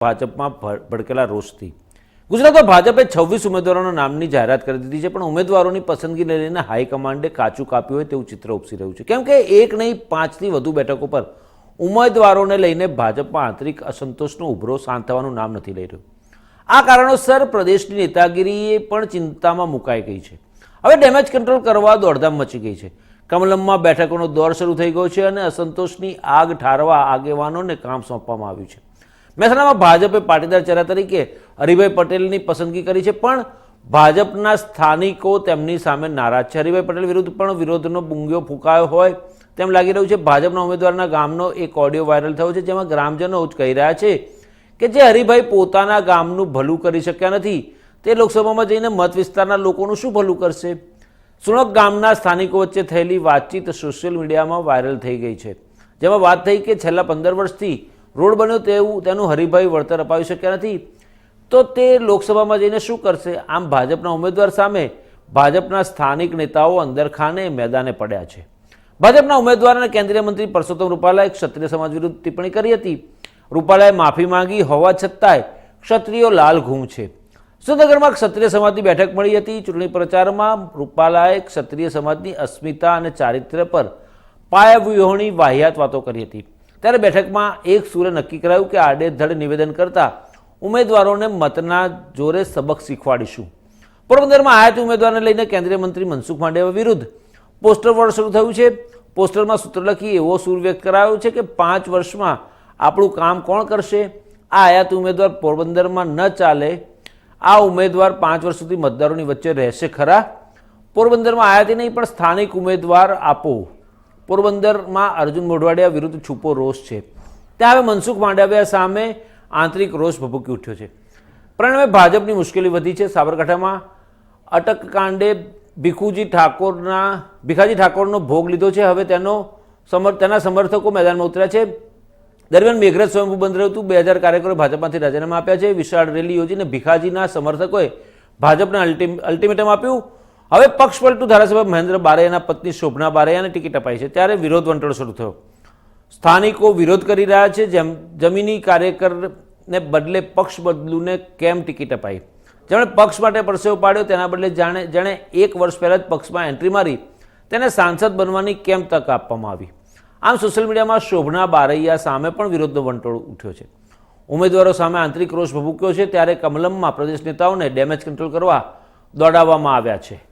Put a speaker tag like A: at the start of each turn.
A: ભાજપમાં ભડકેલા રોષથી. ગુજરાતમાં ભાજપે છવ્વીસ ઉમેદવારોના નામની જાહેરાત કરી દીધી છે, પણ ઉમેદવારોની પસંદગીને લઈને હાઈકમાન્ડે કાચું કાપ્યું હોય તેવું ચિત્ર ઉપસી રહ્યું છે. કેમ કે એક નહીં, પાંચથી વધુ બેઠકો પર ઉમેદવારોને લઈને ભાજપમાં આંતરિક અસંતોષનો ઉભરો શાંત થવાનું નામ નથી લઈ રહ્યું. આ કારણોસર પ્રદેશની નેતાગીરી પણ ચિંતામાં મુકાઈ ગઈ છે. હવે ડેમેજ કંટ્રોલ કરવા દોડધામ મચી ગઈ છે. કમલમમાં બેઠકોનો દોર શરૂ થઈ ગયો છે અને અસંતોષની આગ ઠારવા આગેવાનોને કામ સોંપવામાં આવ્યું છે. મહેસાણામાં ભાજપે પાટીદાર ચહેરા તરીકે હરિભાઈ પટેલની પસંદગી કરી છે, પણ ભાજપના સ્થાનિકો તેમની સામે નારાજ છે. હરિભાઈ પટેલ વિરુદ્ધ પણ વિરોધનો બુંગીઓ ફૂંકાયો હોય તેમ લાગી રહ્યું છે. ભાજપના ઉમેદવારના ગામનો એક ઓડિયો વાયરલ થયો છે, જેમાં ગ્રામજનો જ કહી રહ્યા છે કે જે હરિભાઈ પોતાના ગામનું ભલું કરી શક્યા નથી, તે લોકસભામાં જઈને મત વિસ્તારના લોકોનું શું ભલું કરશે? સુણક ગામના સ્થાનિકો વચ્ચે થયેલી વાતચીત સોશિયલ મીડિયામાં વાયરલ થઈ ગઈ છે, જેમાં વાત થઈ કે છેલ્લા પંદર વર્ષથી રોડ બન્યો તેવું તેનું હરિભાઈ વળતર અપાવી શક્યા નથી. તો તે લોકસભામાં જઈને શું કરશે? આમ ભાજપના ઉમેદવાર સામે ભાજપના સ્થાનિક નેતાઓ અંદરખાને મેદાને પડ્યા છે. ભાજપના ઉમેદવાર અને કેન્દ્રીય મંત્રી પરસોત્તમ રૂપાલાએ ક્ષત્રિય સમાજ વિરુદ્ધ ટિપ્પણી કરી હતી. રૂપાલાએ માફી માંગી, હોવા છતાંય ક્ષત્રિયો લાલ ઘૂમ છે. સુરેન્દ્રનગરમાં ક્ષત્રિય સમાજની બેઠક મળી હતી. ચૂંટણી પ્રચારમાં રૂપાલાએ ક્ષત્રિય સમાજની અસ્મિતા અને ચારિત્ર્ય પર પાયાવ્યુહોની વાહિયાત વાતો કરી હતી. ત્યારે બેઠકમાં એક સૂરે નક્કી કરાયું કે આડેધડ નિવેદન કરતા ઉમેદવારોને મતના જોરે સબક શીખવાડીશું. પોરબંદરમાં આયાતી ઉમેદવારને લઈને કેન્દ્રીય મંત્રી મનસુખ માંડવિયા વિરુદ્ધ પોસ્ટર વોર શરૂ થયું છે. પોસ્ટરમાં સૂત્ર લખી એવો સૂર વ્યક્ત કરાયો છે કે પાંચ વર્ષમાં આપણું કામ કોણ કરશે? આ આયાત ઉમેદવાર પોરબંદરમાં ન ચાલે. આ ઉમેદવાર પાંચ વર્ષ સુધી મતદારોની વચ્ચે રહેશે ખરા. પોરબંદરમાં આયાતી નહીં પણ સ્થાનિક ઉમેદવાર આપો. પોરબંદરમાં અર્જુન મોઢવાડિયા વિરુદ્ધ છુપો રોષ છે. ત્યાં હવે મનસુખ માંડવિયા સામે આંતરિક રોષ ભભૂકી ઉઠ્યો છે. પરિણામે ભાજપની મુશ્કેલી વધી છે સાબરકાંઠામાં. અટક કાંડે ભીખુજી ઠાકોરના, ભીખાજી ઠાકોરનો ભોગ લીધો છે. હવે તેનો સમર, તેના સમર્થકો મેદાનમાં ઉતર્યા છે. દરમિયાન મેઘરજ સ્વયંભૂ બંધ રહ્યું હતું. બે હજાર કાર્યકરો ભાજપમાંથી રાજીનામા આપ્યા છે. વિશાળ રેલી યોજીને ભીખાજીના સમર્થકોએ ભાજપને અલ્ટિમ, અલ્ટિમેટમ આપ્યું. હવે પક્ષપલટુ ધારાસભ્ય મહેન્દ્ર બારૈયાના પત્ની શોભના બારૈયાને ટિકિટ અપાઈ છે. ત્યારે વિરોધ વંટોળ શરૂ થયો. સ્થાનિકો વિરોધ કરી રહ્યા છે, જેમ જમીની કાર્યકરને બદલે પક્ષ બદલુને કેમ ટિકિટ અપાઈ? જેમણે પક્ષ માટે પરસેવો પાડ્યો તેના બદલે જાણે જેણે એક વર્ષ પહેલાં જ પક્ષમાં એન્ટ્રી મારી, તેને સાંસદ બનવાની કેમ તક આપવામાં આવી? આમ સોશિયલ મીડિયામાં શોભના બારૈયા સામે પણ વિરોધનો વંટોળ ઉઠ્યો છે. ઉમેદવારો સામે આંતરિક રોષ ભભૂક્યો છે, ત્યારે કમલમમાં પ્રદેશ નેતાઓને ડેમેજ કંટ્રોલ કરવા દોડાવવામાં આવ્યા છે.